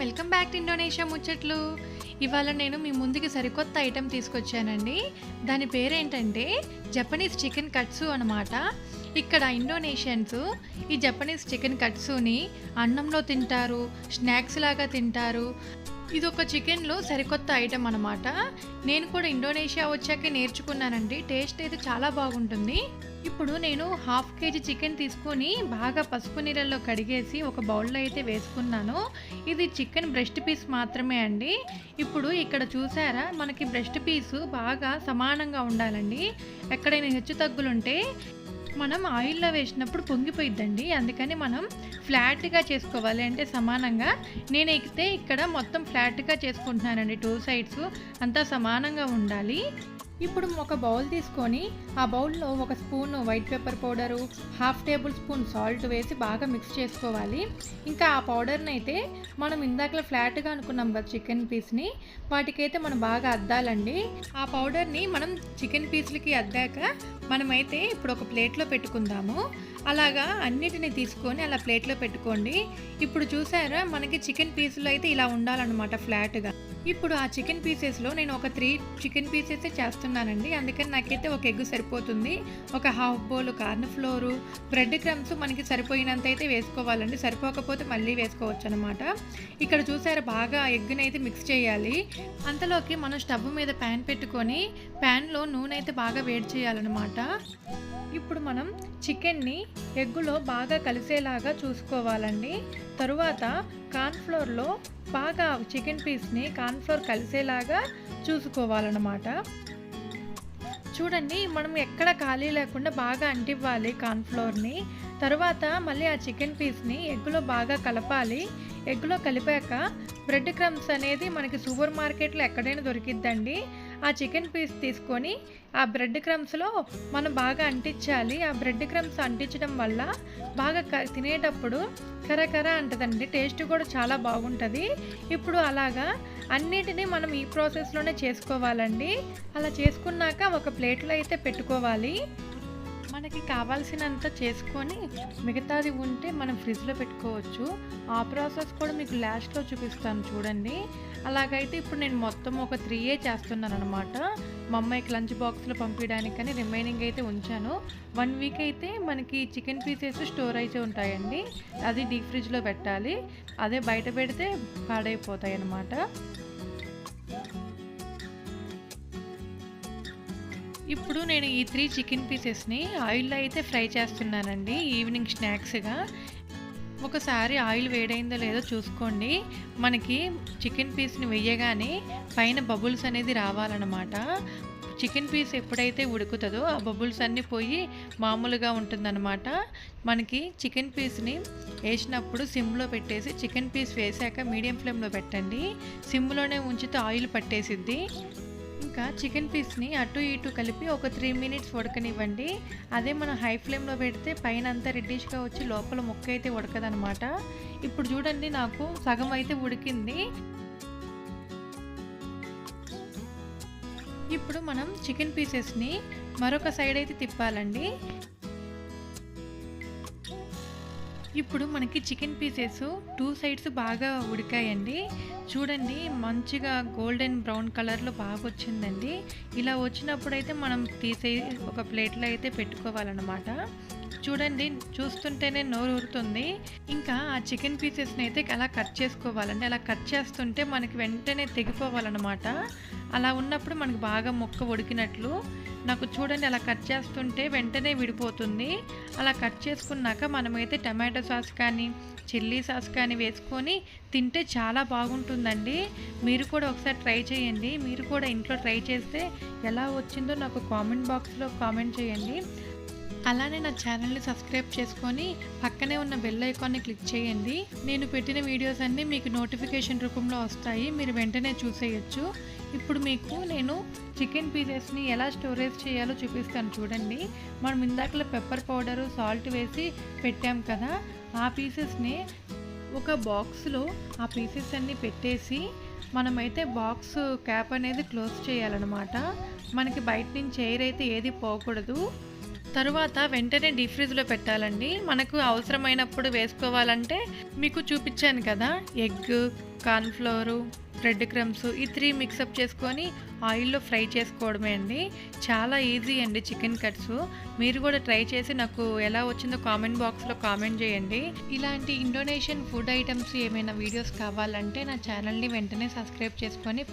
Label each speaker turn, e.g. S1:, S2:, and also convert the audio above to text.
S1: Welcome back to Indonesia ముచ్చట్లు. ఇవాళ నేను మీ ముందుకి సరికొత్త ఐటెం తీసుకొచ్చానండి. దాని పేరేంటంటే జపనీస్ చికెన్ కట్సు అనమాట ఇక్కడ ఇండోనేషియన్స్ ఈ జపనీస్ చికెన్ కట్సుని అన్నంలో తింటారు స్నాక్స్ లాగా తింటారు. ఇది ఒక చికెన్లో సరికొత్త ఐటెం అనమాట నేను కూడా ఇండోనేషియా వచ్చాకే నేర్చుకున్నానండి. టేస్ట్ అయితే చాలా బాగుంటుంది. ఇప్పుడు నేను హాఫ్ కేజీ చికెన్ తీసుకొని బాగా పసుపు నీళ్ళల్లో కడిగేసి ఒక బౌల్లో అయితే వేసుకున్నాను. ఇది చికెన్ బ్రెస్ట్ పీస్ మాత్రమే అండి. ఇప్పుడు ఇక్కడ చూసారా మనకి బ్రెస్ట్ పీసు బాగా సమానంగా ఉండాలండి. ఎక్కడైనా హెచ్చు తగ్గులుంటే మనం ఆయిల్లో వేసినప్పుడు పొంగిపోయిద్దండి. అందుకని మనం ఫ్లాట్గా చేసుకోవాలి అంటే సమానంగా. నేను ఎక్కితే ఇక్కడ మొత్తం ఫ్లాట్గా చేసుకుంటున్నానండి. టూ సైడ్స్ అంతా సమానంగా ఉండాలి. ఇప్పుడు ఒక బౌల్ తీసుకొని ఆ బౌల్లో ఒక spoon white pepper powder half tablespoon salt వేసి బాగా మిక్స్ చేసుకోవాలి. ఇంకా ఆ పౌడర్ని అయితే మనం ఇందాకలో ఫ్లాట్గా అనుకున్నాం కదా చికెన్ పీస్ని వాటికైతే మనం బాగా అద్దాలండి. ఆ పౌడర్ని మనం చికెన్ పీస్లకి అద్దాక మనమైతే ఇప్పుడు ఒక ప్లేట్లో పెట్టుకుందాము. అలాగా అన్నిటిని తీసుకొని అలా ప్లేట్లో పెట్టుకోండి. ఇప్పుడు చూసారా మనకి చికెన్ పీసులు అయితే ఇలా ఉండాలన్నమాట ఫ్లాట్గా. ఇప్పుడు ఆ చికెన్ పీసెస్లో నేను ఒక త్రీ చికెన్ పీసెస్ చేస్తున్నానండి. అందుకని నాకైతే ఒక ఎగ్ సరిపోతుంది. ఒక half bowl corn flour bread crumbs మనకి సరిపోయినంత అయితే వేసుకోవాలండి. సరిపోకపోతే మళ్ళీ వేసుకోవచ్చు అనమాట ఇక్కడ చూసారు బాగా ఎగ్ని అయితే మిక్స్ చేయాలి. అంతలోకి మనం స్టవ్ మీద ప్యాన్ పెట్టుకొని ప్యాన్లో నూనె అయితే బాగా వేడి చేయాలన్నమాట. ఇప్పుడు మనం చికెన్ని ఎగ్గులో బాగా కలిసేలాగా చూసుకోవాలండి. తరువాత కార్న్ఫ్లోర్లో బాగా చికెన్ పీస్ని కార్న్ఫ్లోర్ కలిసేలాగా చూసుకోవాలన్నమాట. చూడండి మనం ఎక్కడ ఖాళీ లేకుండా బాగా అంటివ్వాలి కార్న్ఫ్లోర్ని తర్వాత మళ్ళీ ఆ చికెన్ పీస్ని ఎగ్గులో బాగా కలపాలి. ఎగ్గులో కలిపాక బ్రెడ్ క్రమ్స్ అనేది మనకి సూపర్ మార్కెట్లో ఎక్కడైనా దొరికిద్దండి. ఆ చికెన్ పీస్ తీసుకొని ఆ బ్రెడ్ క్రమ్స్లో మనం బాగా అంటించాలి. ఆ బ్రెడ్ క్రమ్స్ అంటించడం వల్ల బాగా క- తినేటప్పుడు కరకర అంటదండి. టేస్ట్ కూడా చాలా బాగుంటుంది. ఇప్పుడు అలాగా అన్నిటినీ మనం ఈ ప్రాసెస్లోనే చేసుకోవాలండి. అలా చేసుకున్నాక ఒక ప్లేట్లో అయితే పెట్టుకోవాలి. మనకి కావాల్సినంత చేసుకొని మిగతాది ఉంటే మనం ఫ్రిడ్జ్లో పెట్టుకోవచ్చు. ఆ ప్రాసెస్ కూడా మీకు లాస్ట్లో చూపిస్తాను చూడండి. అలాగైతే ఇప్పుడు నేను మొత్తం ఒక త్రీ ఏ చేస్తున్నాను అనమాట మా అమ్మాయికి లంచ్ బాక్స్లో పంపించడానికని రిమైనింగ్ అయితే ఉంచాను. వన్ వీక్ అయితే మనకి చికెన్ పీసెస్ స్టోర్ అయితే ఉంటాయండి. అది డీప్ ఫ్రిడ్జ్లో పెట్టాలి. అదే బయట పెడితే పాడైపోతాయి అన్నమాట ఇప్పుడు నేను ఈ త్రీ చికెన్ పీసెస్ని ఆయిల్లో అయితే ఫ్రై చేస్తున్నానండి ఈవినింగ్ స్నాక్స్గా ఒకసారి ఆయిల్ వేడైందో లేదో చూసుకోండి. మనకి చికెన్ పీస్ని వేయగానే పైన బబుల్స్ అనేది రావాలన్నమాట. చికెన్ పీస్ ఎప్పుడైతే ఉడుకుతుందో ఆ బబుల్స్ అన్నీ పోయి మామూలుగా ఉంటుందన్నమాట. మనకి చికెన్ పీస్ని వేసినప్పుడు సిమ్లో పెట్టేసి చికెన్ పీస్ వేసాక మీడియం ఫ్లేమ్లో పెట్టండి. సిమ్లోనే ఉంచితే ఆయిల్ పట్టేసిద్ది. ఇంకా చికెన్ పీస్ని అటు ఇటు కలిపి ఒక త్రీ మినిట్స్ ఉడకనివ్వండి. అదే మనం హై ఫ్లేమ్లో పెడితే పైన అంతా రెడ్డిష్గా వచ్చి లోపల ముక్క అయితే ఉడకదనమాట ఇప్పుడు చూడండి నాకు సగం అయితే ఉడికింది. ఇప్పుడు మనం చికెన్ పీసెస్ని మరొక సైడ్ అయితే తిప్పాలండి. ఇప్పుడు మనకి చికెన్ పీసెస్ టూ సైడ్స్ బాగా ఉడికాయండి. చూడండి మంచిగా గోల్డెన్ బ్రౌన్ కలర్లో బాగా వచ్చిందండి. ఇలా వచ్చినప్పుడు అయితే మనం తీసే ఒక ప్లేట్లో అయితే పెట్టుకోవాలన్నమాట. చూడండి చూస్తుంటేనే నోరు ఊరుతుంది. ఇంకా ఆ చికెన్ పీసెస్ని అయితే అలా కట్ చేసుకోవాలండి. అలా కట్ చేస్తుంటే మనకి వెంటనే తెగిపోవాలన్నమాట. అలా ఉన్నప్పుడు మనకు బాగా ముక్క ఉడికినట్లు. నాకు చూడండి అలా కట్ చేస్తుంటే వెంటనే విడిపోతుంది. అలా కట్ చేసుకున్నాక మనమైతే టమాటో సాస్ కానీ చిల్లీ సాస్ కానీ వేసుకొని తింటే చాలా బాగుంటుందండి. మీరు కూడా ఒకసారి ట్రై చేయండి. మీరు కూడా ఇంట్లో ట్రై చేస్తే ఎలా వచ్చిందో నాకు కామెంట్ బాక్స్లో కామెంట్ చేయండి. అలానే నా ఛానల్ని సబ్స్క్రైబ్ చేసుకొని పక్కనే ఉన్న బెల్ ఐకాన్ని క్లిక్ చేయండి. నేను పెట్టిన వీడియోస్ అన్నీ మీకు నోటిఫికేషన్ రూపంలో వస్తాయి. మీరు వెంటనే చూసేయచ్చు. ఇప్పుడు మీకు నేను చికెన్ పీసెస్ని ఎలా స్టోరేజ్ చేయాలో చూపిస్తాను చూడండి. మనం ఇందాకలో పెప్పర్ పౌడరు సాల్ట్ వేసి పెట్టాం కదా ఆ పీసెస్ని ఒక బాక్స్లో ఆ పీసెస్ అన్నీ పెట్టేసి మనమైతే బాక్స్ క్యాప్ అనేది క్లోజ్ చేయాలన్నమాట. మనకి బయట నుంచి ఎయిర్ అయితే ఏది పోకూడదు. తరువాత వెంటనే డీప్ ఫ్రిజ్లో పెట్టాలండి. మనకు అవసరమైనప్పుడు వేసుకోవాలంటే మీకు చూపించాను కదా ఎగ్ కార్న్ఫ్లోరు బ్రెడ్ క్రమ్స్ ఈ త్రీ మిక్సప్ చేసుకొని ఆయిల్లో ఫ్రై చేసుకోవడమే అండి. చాలా ఈజీ అండి చికెన్ కట్స్. మీరు కూడా ట్రై చేసి నాకు ఎలా వచ్చిందో కామెంట్ బాక్స్లో కామెంట్ చేయండి. ఇలాంటి ఇండోనేషియన్ ఫుడ్ ఐటమ్స్ ఏమైనా వీడియోస్ కావాలంటే నా ఛానల్ని వెంటనే సబ్స్క్రైబ్ చేసుకొని